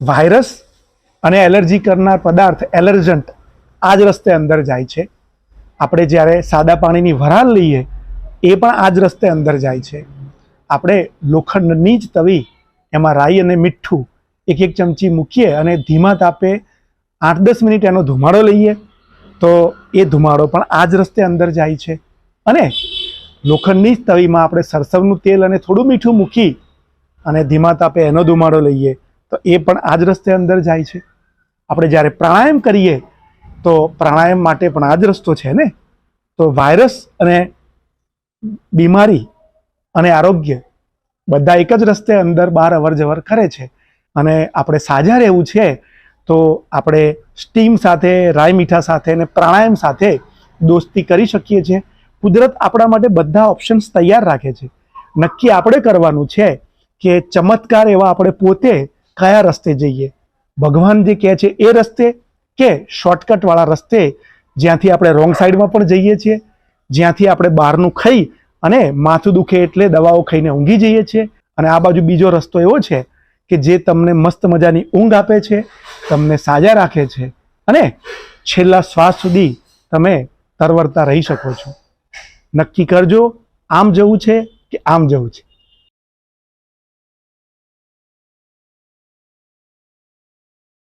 Virus અને allergy કરનાર પદાર્થ એલર્જન્ટ આ જ રસ્તે અંદર જાય છે. આપણે જ્યારે સાદા પાણીની વરાળ લઈએ, એ પણ આ જ રસ્તે અંદર જાય છે. આપણે લોખંડની જ તવી, એમાં રાઈ અને મીઠું એક એક ચમચી મૂકીએ અને ધીમા તાપે આઠ દસ મિનિટ એનો ધુમાડો લઈએ, તો એ ધુમાડો પણ આ જ રસ્તે અંદર જાય છે. અને લોખંડની જ તવીમાં આપણે સરસવનું તેલ અને થોડું મીઠું મૂકી અને ધીમા તાપે એનો ધુમાડો લઈએ તો એ પણ આ જ રસ્તે અંદર જાય છે. આપણે જ્યારે પ્રાણાયામ કરીએ, તો પ્રાણાયામ માટે પણ આ જ રસ્તો છે ને? તો વાયરસ અને બીમારી અને આરોગ્ય બધા એક જ રસ્તે અંદર બહાર અવર જવર કરે છે. અને આપણે સાજા રહેવું છે, તો આપણે સ્ટીમ સાથે રાય મીઠા સાથે અને પ્રાણાયામ સાથે દોસ્તી કરી શકીએ છીએ. કુદરત આપણા માટે બધા ઓપ્શન્સ તૈયાર રાખે છે. નક્કી આપણે કરવાનું છે કે ચમત્કાર એવા આપણે પોતે કયા રસ્તે જઈએ? ભગવાન જે કહે છે એ રસ્તે કે શોર્ટકટવાળા રસ્તે? જ્યાંથી આપણે રોંગ સાઈડમાં પણ જઈએ છીએ, જ્યાંથી આપણે બહારનું ખાઈ અને માથું દુખે એટલે દવાઓ ખાઈને ઊંઘી જઈએ છીએ. અને આ બાજુ બીજો રસ્તો એવો છે કે જે તમને મસ્ત મજાની ઊંઘ આપે છે, તમને સાજા રાખે છે અને છેલ્લા શ્વાસ સુધી તમે તરવરતા રહી શકો છો. નક્કી કરજો, આમ જવું છે કે આમ જવું છે?